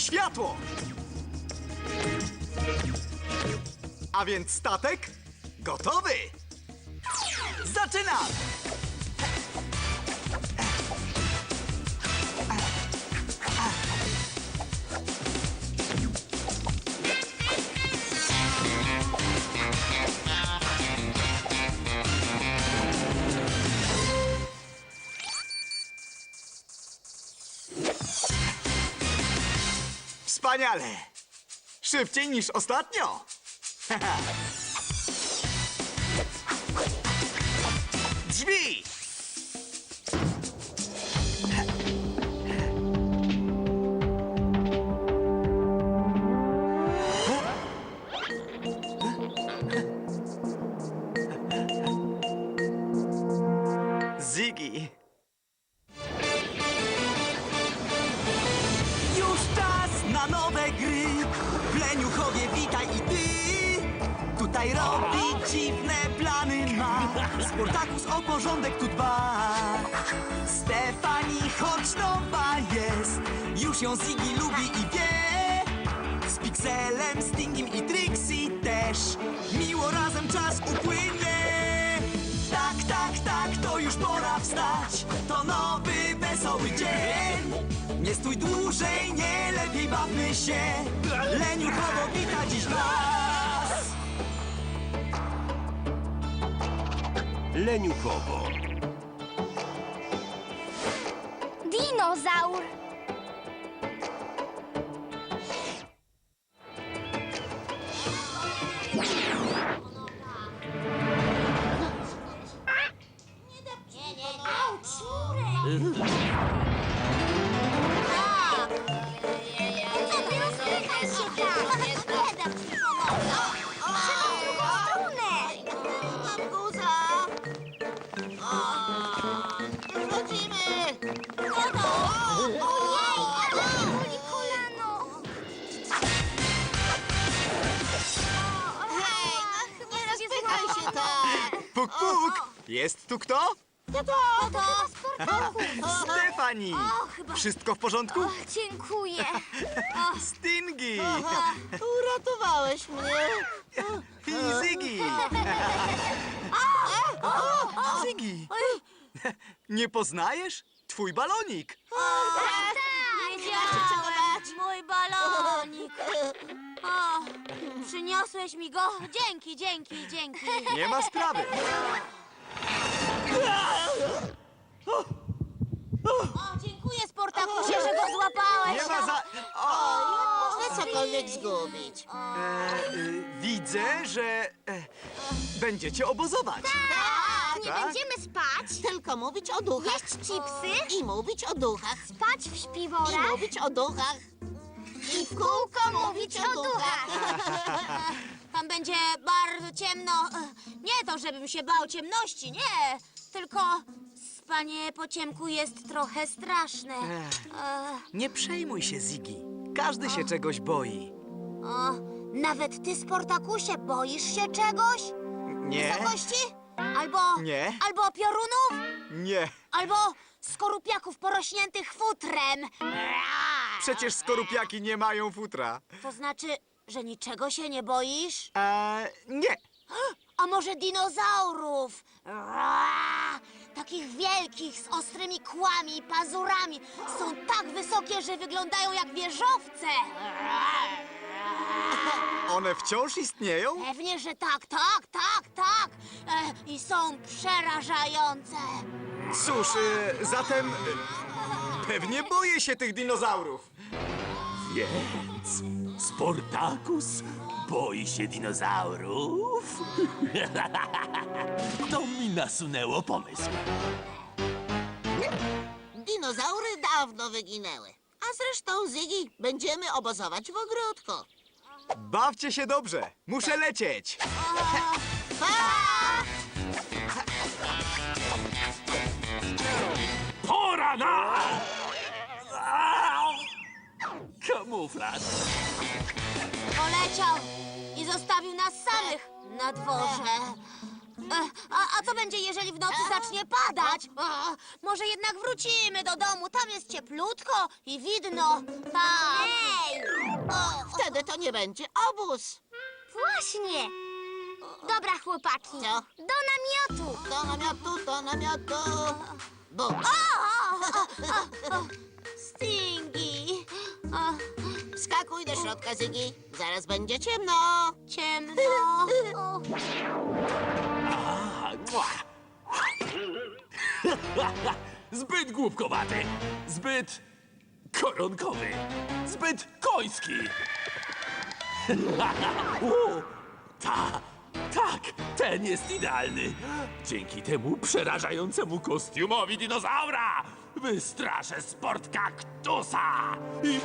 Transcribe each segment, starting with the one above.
światło! A więc statek gotowy! Zaczynam! Wspaniale! Szybciej niż ostatnio! Drzwi! Nie stój dłużej, nie lepiej bawmy się. Leniuchowo wita dziś nas. Leniuchowo. Dinozaur! Jest tu kto? To to! To to. Stefani! O, chyba... Wszystko w porządku? Och, dziękuję. Stingy! Uratowałeś mnie! I Ziggy! Ziggy! Nie poznajesz? Twój balonik! Tak, Wiedziałam. Mój balonik. O, przyniosłeś mi go? Dzięki, dzięki, dzięki. Nie ma sprawy. O, dziękuję, Sportakusie, że go złapałeś. Nie ma za... O! Można cokolwiek zgubić. E, y, widzę, że e, będziecie obozować. Tak, nie Tak? będziemy spać, Tylko mówić o duchach. jeść chipsy, I mówić o duchach. spać w I śpiworach mówić o duchach. I w kółko mówić o duchach. Tam będzie bardzo ciemno. Nie to, żebym się bał ciemności, nie. Tylko spanie po ciemku jest trochę straszne. E, Nie przejmuj się, Ziggy. Każdy się czegoś boi. o, nawet ty, Sportakusie, boisz się czegoś? Nie, Wysokości? Albo... Nie. Albo piorunów? nie. Albo skorupiaków porośniętych futrem. Przecież skorupiaki nie mają futra. To znaczy, że niczego się nie boisz? E, nie. A może dinozaurów? Ra! Takich wielkich, z ostrymi kłami i pazurami. Są tak wysokie, że wyglądają jak wieżowce. One wciąż istnieją? Pewnie, że tak, tak, tak, tak. E, I są przerażające. Cóż, e, zatem e, pewnie boję się tych dinozaurów. Więc Sportakus boi się dinozaurów? to mi nasunęło pomysł. Dinozaury dawno wyginęły. A zresztą, Ziggy, będziemy obozować w ogródku. Bawcie się dobrze. Muszę lecieć. Pora na... Kamuflaż. Poleciał i zostawił nas samych na dworze. E, A, a co będzie, jeżeli w nocy zacznie padać? A, może jednak wrócimy do domu, tam jest cieplutko i widno. Tak. Ej! Wtedy to nie będzie obóz. Właśnie! Dobra, chłopaki. Co? Do namiotu! Do namiotu, do namiotu. Bum. Stingi! Skakuj do środka, Zygi. Zaraz będzie ciemno. ciemno. O, A, mua. Zbyt głupkowaty, zbyt koronkowy, zbyt koński. U, Ta, tak, ten jest idealny. Dzięki temu przerażającemu kostiumowi dinozaura wystraszę sport kaktusa i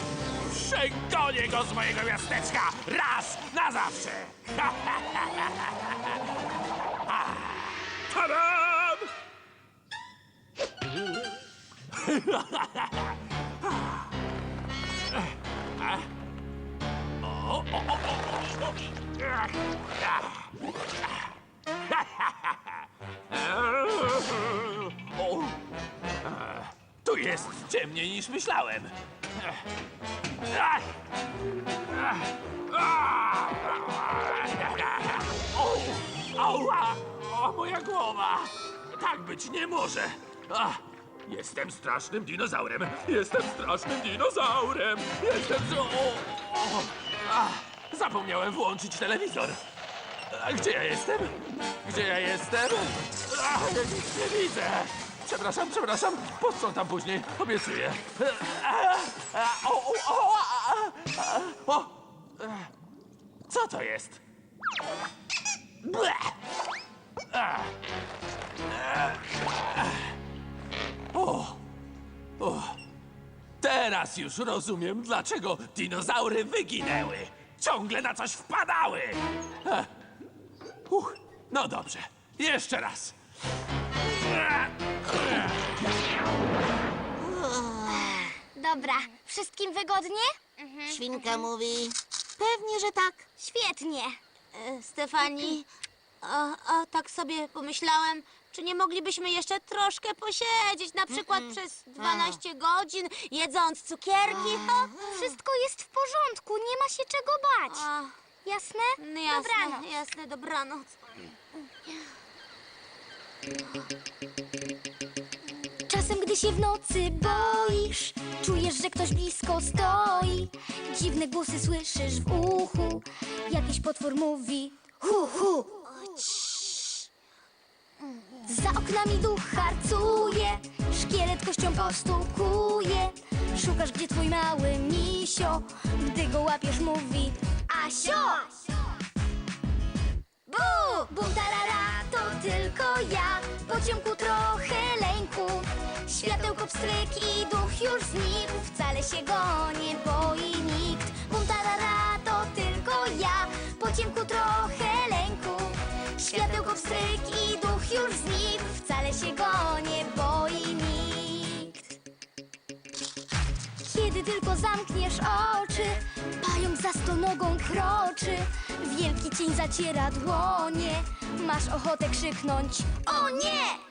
przegonię go z mojego miasteczka raz na zawsze. Tadam! O, Tu jest ciemniej niż myślałem. O, ała! O, moja głowa! Tak być nie może! Jestem strasznym dinozaurem! Jestem strasznym dinozaurem! Jestem... z- O, o, ach, zapomniałem włączyć telewizor. A gdzie ja jestem? Gdzie ja jestem? Ach, nic nie widzę! Przepraszam, przepraszam. Posprzątam później. Obiecuję. A, a, O, o, o, a, a, o. Co to jest? Ble! A. O. O. Teraz już rozumiem, dlaczego dinozaury wyginęły. Ciągle na coś wpadały. Uch, no dobrze. Jeszcze raz. Dobra, wszystkim wygodnie? Świnka mówi. Pewnie, że tak. Świetnie. E, Stefani, a, a tak sobie pomyślałem, czy nie moglibyśmy jeszcze troszkę posiedzieć, na przykład przez 12 godzin, jedząc cukierki? Ha? Wszystko jest w porządku, nie ma się czego bać. A, Jasne? no jasne, Dobranoc. jasne, dobranoc. Czasem, gdy się w nocy boisz, czujesz, że ktoś blisko stoi. Dziwne głosy słyszysz w uchu. Jakiś potwór mówi hu hu. Za oknami duch harcuje, szkielet kością postukuje. Szukasz, gdzie twój mały misio, gdy go łapiesz, mówi Asio! Bu! Bum tarara, to tylko ja. Po ciemku trochę lęku. Światełko pstryk i duch już znikł. Wcale się go nie boi nikt. Bum tarara, to tylko ja. Po ciemku trochę lęku. Światełko pstryk i duch już znikł. Wcale się go nie boi nikt. Kiedy tylko zamkniesz oczy, stonogą kroczy. Wielki cień zaciera dłonie. Masz ochotę krzyknąć: O nie!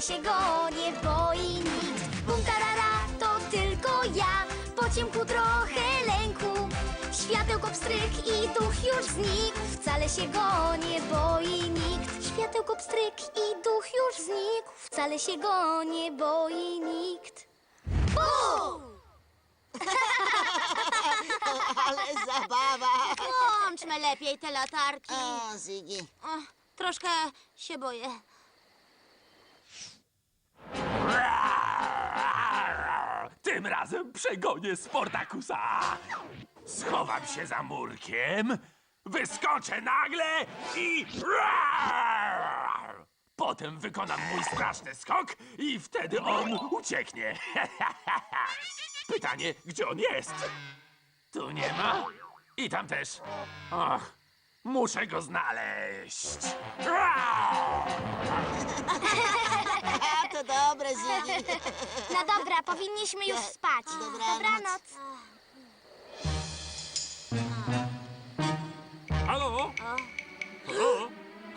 Wcale się go nie boi nikt. Bum, tarara, to tylko ja, po ciemku trochę lęku. Światełko pstryk i duch już znikł, wcale się go nie boi nikt. Światełko pstryk i duch już znikł, wcale się go nie boi nikt. Bum! Ale zabawa. Włączmy lepiej te latarki. O, Zygi. O, troszkę się boję. Tym razem przegonię Sportakusa. Schowam się za murkiem, wyskoczę nagle i... Potem wykonam mój straszny skok i wtedy on ucieknie. Pytanie, gdzie on jest? Tu nie ma? I tam też. Och, muszę go znaleźć. A, to dobre, Ziggy. No dobra, powinniśmy już spać. Dobranoc. Dobranoc. Halo? Halo?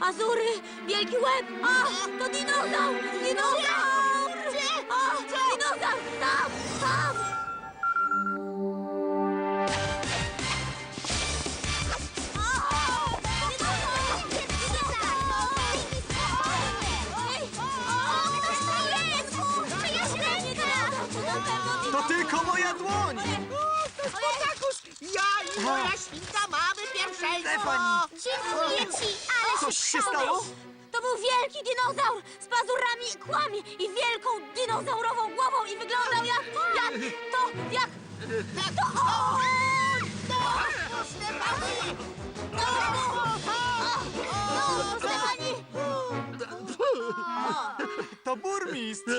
Azury, wielki łeb! A, to dinozaur! Dinozaur! Dinozaur! Tam! To tylko moja dłoń! Ja i moja świnka mamy pierwszeństwo. Dziękuję ci, ale Coś się stało? To był wielki dinozaur z pazurami i kłami i wielką dinozaurową głową i wyglądał jak, jak, to, jak, to, o! No, Stefani! No, no, Stefani! To burmistrz!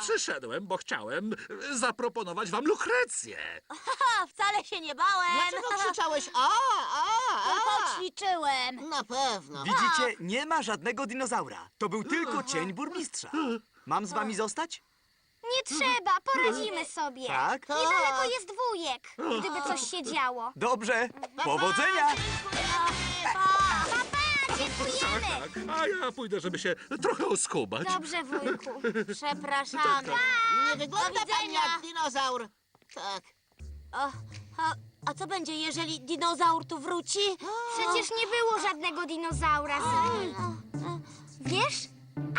Przyszedłem, bo chciałem zaproponować wam lukrecję. Ha, wcale się nie bałem! Dlaczego krzyczałeś? A, a, Tylko a. ćwiczyłem. Na pewno. Widzicie, nie ma żadnego dinozaura. To był tylko cień burmistrza. Mam z wami zostać? Nie trzeba, poradzimy sobie. Tak? Niedaleko jest wujek, gdyby coś się działo. Dobrze. Powodzenia! Papa, dziękujemy. Tak, a ja pójdę, żeby się trochę oskubać. Dobrze, wujku. Przepraszamy. Nie wygląda Do pan widzenia. jak dinozaur. Tak. A, a, a co będzie, jeżeli dinozaur tu wróci? Przecież nie było żadnego dinozaura, Ziggy. Wiesz?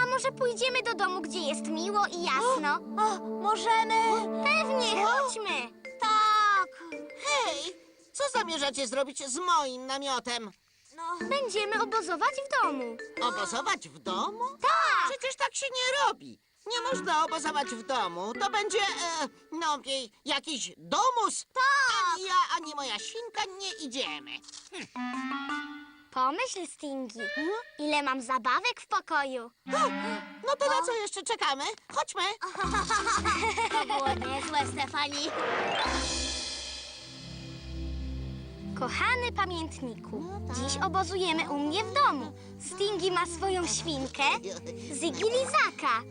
A może pójdziemy do domu, gdzie jest miło i jasno? O, możemy? Pewnie, chodźmy. Tak. Hej, co zamierzacie zrobić z moim namiotem? No, Będziemy obozować w domu. Obozować w domu? Tak. Przecież tak się nie robi. Nie można obozować w domu. To będzie, e, no, jakiś domus. Tak. Ani ja, ani moja świnka nie idziemy. Pomyśl, Stingy. Ile mam zabawek w pokoju. No to na co jeszcze czekamy? Chodźmy. to było niezłe, Stefani. Kochany pamiętniku, dziś obozujemy u mnie w domu. Stingy ma swoją świnkę, Ziggy lizaka.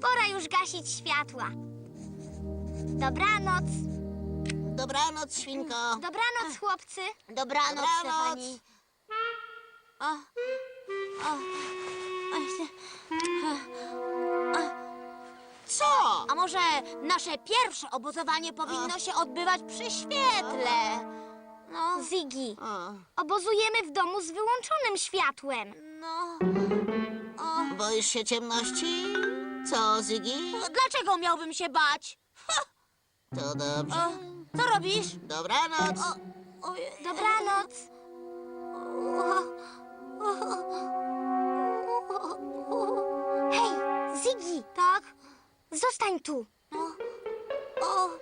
Pora już gasić światła. Dobranoc. Dobranoc, świnko. Dobranoc, chłopcy. Dobranoc, Dobranoc. Stefani. O, o, Co? a może nasze pierwsze obozowanie powinno się odbywać przy świetle? No, Ziggy, O, obozujemy w domu z wyłączonym światłem. no. boisz się ciemności? Co, Zygi? Dlaczego miałbym się bać? To dobrze. O, co robisz? Dobranoc. Ojej. Dobranoc. Hej, Ziggy, Tak? zostań tu. O.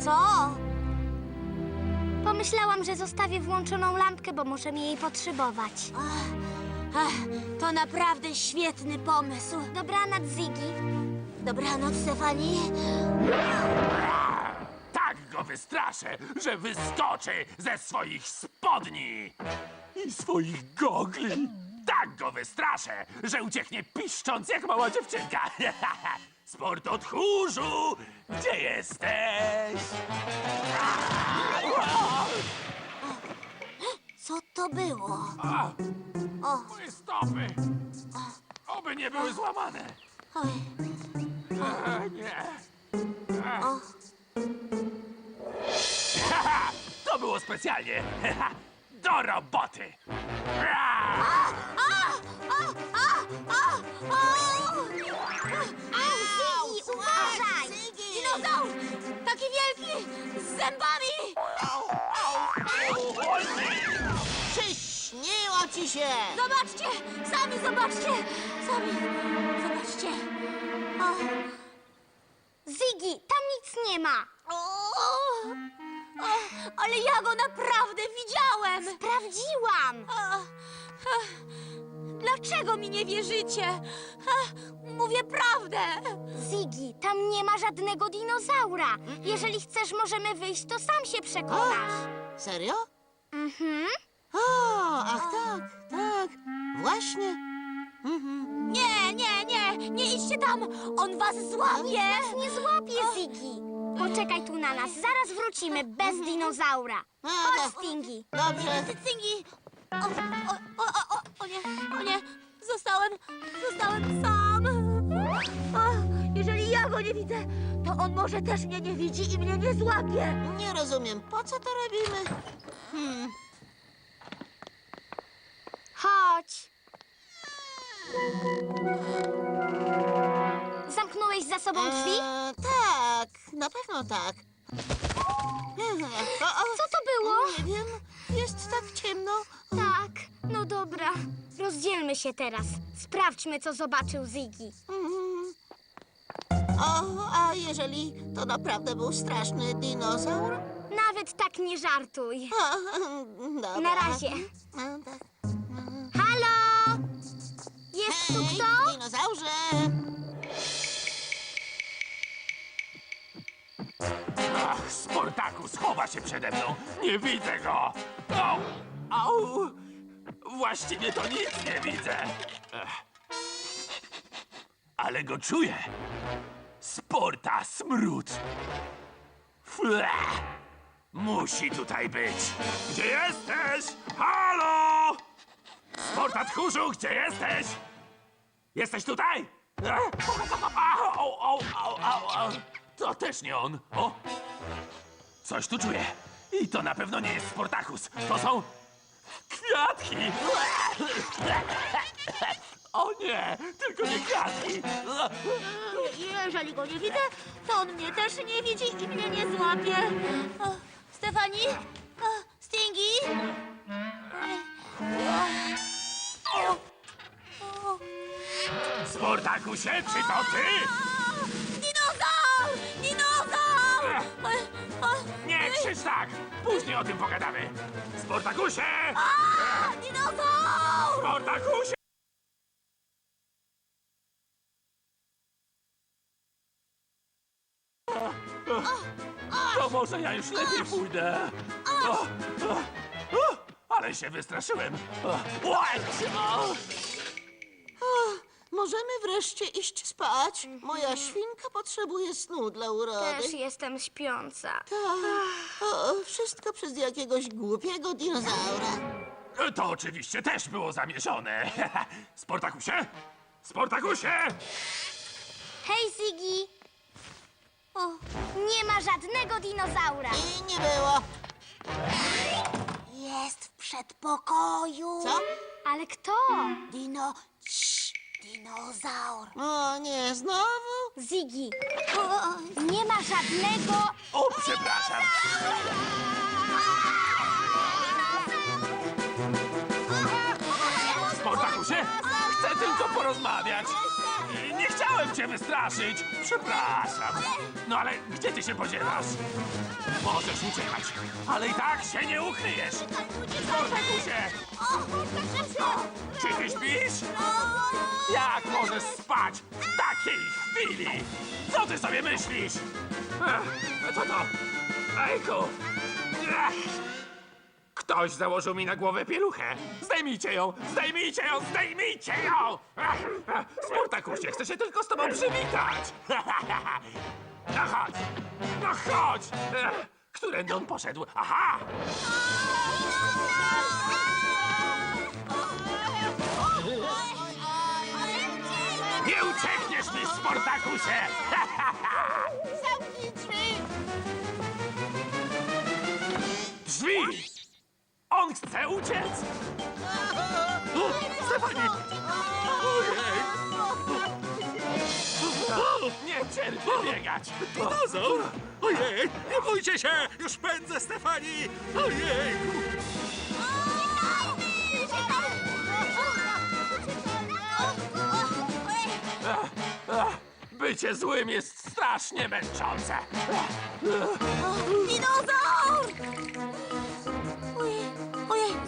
Co? Pomyślałam, że zostawię włączoną lampkę, bo możemy jej potrzebować. Ach, to naprawdę świetny pomysł. Dobranoc, Ziggy. Dobranoc, Stefani. Tak go wystraszę, że wyskoczy ze swoich spodni i swoich gogli. Tak go wystraszę, że ucieknie piszcząc jak mała dziewczynka. Sport od tchórzu, gdzie jesteś? Co to było? A, O, moje stopy. Oby nie były złamane. oj. E, nie. O. Haha, to było specjalnie. Do roboty. Ra! Ziggy, Dinozaur! Taki wielki! Z zębami! Przyśniło ci się. Zobaczcie! Sami zobaczcie! Sami zobaczcie! O, Ziggy, tam nic nie ma. o, Ale ja go naprawdę widziałem! Sprawdziłam! A, a, Dlaczego mi nie wierzycie? Mówię prawdę! Ziggy, tam nie ma żadnego dinozaura. Jeżeli chcesz, możemy wyjść, to sam się przekonasz. Serio? Mhm. O, ach tak, tak. Właśnie. Nie, nie, nie! Nie idźcie tam! On was złapie! Nie złapie, Ziggy. Poczekaj tu na nas, zaraz wrócimy bez dinozaura. A, Chodź, tak. Stingy. Dobrze. Cingi! O, o, o, o, nie, o nie! Zostałem, zostałem sam! O, jeżeli ja go nie widzę, to on może też mnie nie widzi i mnie nie złapie! Nie rozumiem, po co to robimy? Chodź. Zamknąłeś za sobą drzwi? E, tak, na pewno tak. O, o, Co to było? nie wiem, jest tak ciemno. Tak, no dobra. Rozdzielmy się teraz. Sprawdźmy, co zobaczył Ziggy. Mm. O, a jeżeli to naprawdę był straszny dinozaur? Nawet tak nie żartuj. O, dobra. Na razie. No, tak. Halo? Jest tu Hej, kto? dinozaurze! Ach, Sportakus chowa się przede mną. Nie widzę go. Au! Au! Właściwie to nic nie widzę. Ale go czuję. Sporta smród. Fle! Musi tutaj być. Gdzie jesteś? Halo! Sporta tchórzu, gdzie jesteś? Jesteś tutaj? Au, au, au, au, au. To też nie on. O! Coś tu czuję. I to na pewno nie jest Sportakus. To są kwiatki. O nie, tylko nie kwiatki. Jeżeli go nie widzę, to on mnie też nie widzi i mnie nie złapie. O, Stefani? O, o, Sportakusie, czy to ty? Nie krzycz tak. Później o tym pogadamy. Sportakusie! Dinozaur! Sportakusie! To może ja już lepiej pójdę. O, o, o, Ale się wystraszyłem. O, o. Możemy wreszcie iść spać? Moja świnka potrzebuje snu dla urody. Też jestem śpiąca. Tak. O, wszystko przez jakiegoś głupiego dinozaura. To oczywiście też było zamierzone. Sportakusie? Sportakusie! Hej, Ziggy! O, Nie ma żadnego dinozaura. I nie było. jest w przedpokoju. Co? Ale kto? Dino... Cii, dinozaur. O nie, znowu? Ziggy. Nie ma żadnego... O, przepraszam. Sportakusie, chcę tylko porozmawiać. Chciałem cię wystraszyć. Przepraszam. No ale gdzie ty się podziewasz? Możesz uciekać, ale i tak się nie ukryjesz. Sportakusie, czy ty śpisz? Jak możesz spać w takiej chwili? Co ty sobie myślisz? Ech, to to. Ejku. Ech. Ktoś założył mi na głowę pieluchę. Zdejmijcie ją! Zdejmijcie ją! Zdejmijcie ją! Sportakusie, chcę się tylko z tobą przywitać. No chodź! No chodź! Którędy on poszedł? Aha! Nie uciekniesz mi, Sportakusie! Zamknij drzwi! Drzwi! On chce uciec! O, Stefanie! Ojej! O, Nie cierpię biegać! Dinozaur! Ojej, nie bójcie się! Już pędzę, Stefani! Ojej! Być Bycie złym jest strasznie męczące. Dinozaur!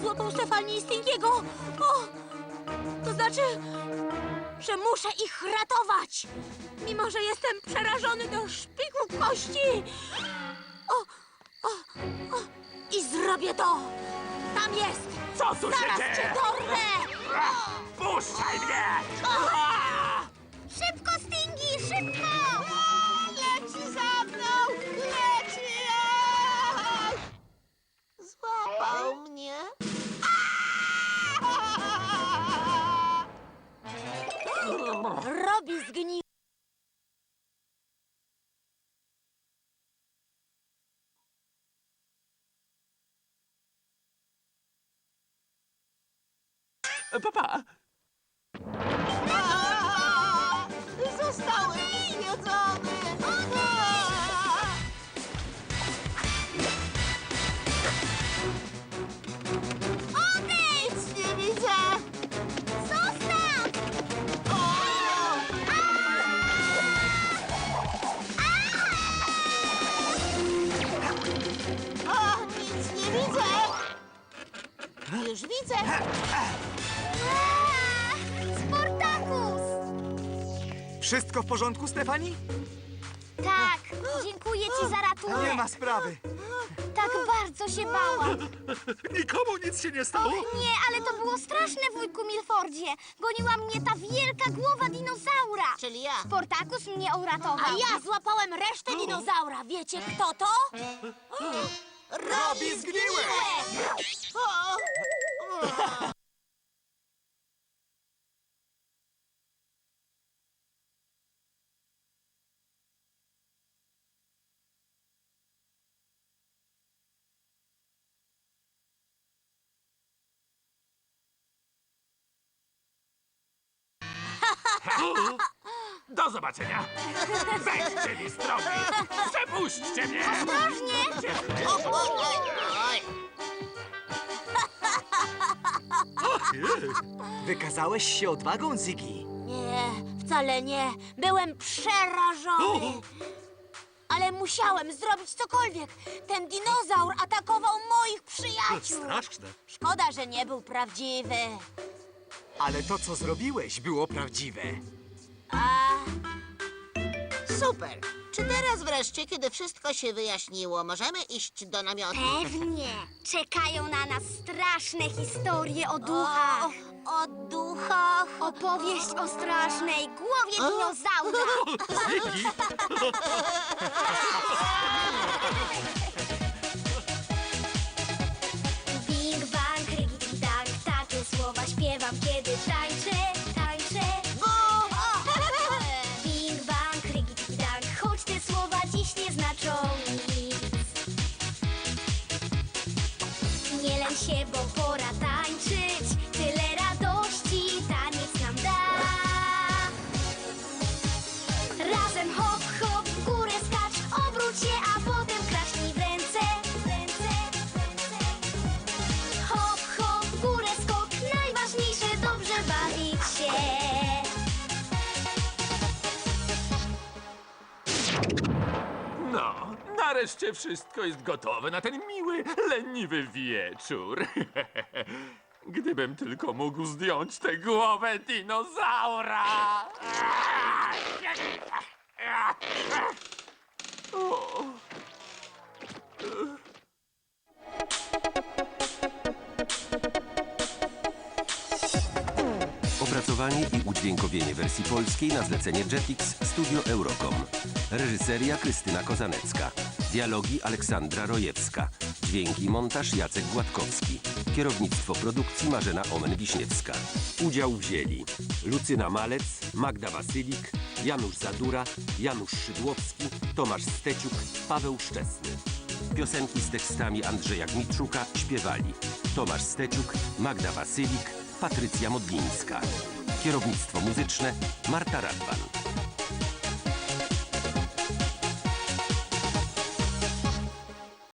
Ojej, ojej, złapał Stefani i Stinkiego. O! To znaczy, że muszę ich ratować, mimo że jestem przerażony do szpiku kości. O, o, o, I zrobię to! Tam jest! Co tu się Zaraz cię dzieje? dorwę! Puszczaj mnie! Szybko, Stingi, szybko! Robi zgni... Papa, Wszystko w porządku, Stefani? Tak, dziękuję ci za Nie ratunek. ma sprawy. Tak bardzo się bałam. Nikomu nic się nie stało? Nie, ale to było straszne, wujku Milfordzie. Goniła mnie ta wielka głowa dinozaura. Czyli ja. Sportakus mnie uratował. A ja złapałem resztę dinozaura. Wiecie kto to? Robi zgniłe! O! Do zobaczenia! Wejdźcie mi z drogi! Przepuśćcie mnie! Ostrożnie! O, o, oj, oj. Wykazałeś się odwagą, Ziggy. Nie, wcale nie. Byłem przerażony. Ale musiałem zrobić cokolwiek. Ten dinozaur atakował moich przyjaciół. Straszne. Szkoda, że nie był prawdziwy. Ale to, co zrobiłeś, było prawdziwe. A Super! Czy teraz wreszcie, kiedy wszystko się wyjaśniło, możemy iść do namiotu? Pewnie. Czekają na nas straszne historie o duchach. o, o duchach. Opowieść o strasznej głowie dinozaura. Ziggy, się, bo pora tańczyć, tyle radości taniec nam da. Razem hop, hop, w górę skacz, obróć się, a potem klaśnij w ręce. Hop, hop, w górę skok, najważniejsze dobrze bawić się. No, nareszcie wszystko jest gotowe na ten miły, leniwy wieczór. Gdybym tylko mógł zdjąć tę głowę dinozaura! Opracowanie i udźwiękowienie wersji polskiej na zlecenie Jetix Studio Eurocom. Reżyseria Krystyna Kozanecka. Dialogi Aleksandra Rojewska. Dźwięki montaż Jacek Gładkowski. Kierownictwo produkcji Marzena Omen-Wiśniewska. Udział wzięli Lucyna Malec, Magda Wasylik, Janusz Zadura, Janusz Szydłowski, Tomasz Steciuk, Paweł Szczesny. Piosenki z tekstami Andrzeja Gmitrzuka śpiewali Tomasz Steciuk, Magda Wasylik, Patrycja Modlińska. Kierownictwo muzyczne Marta Radwan.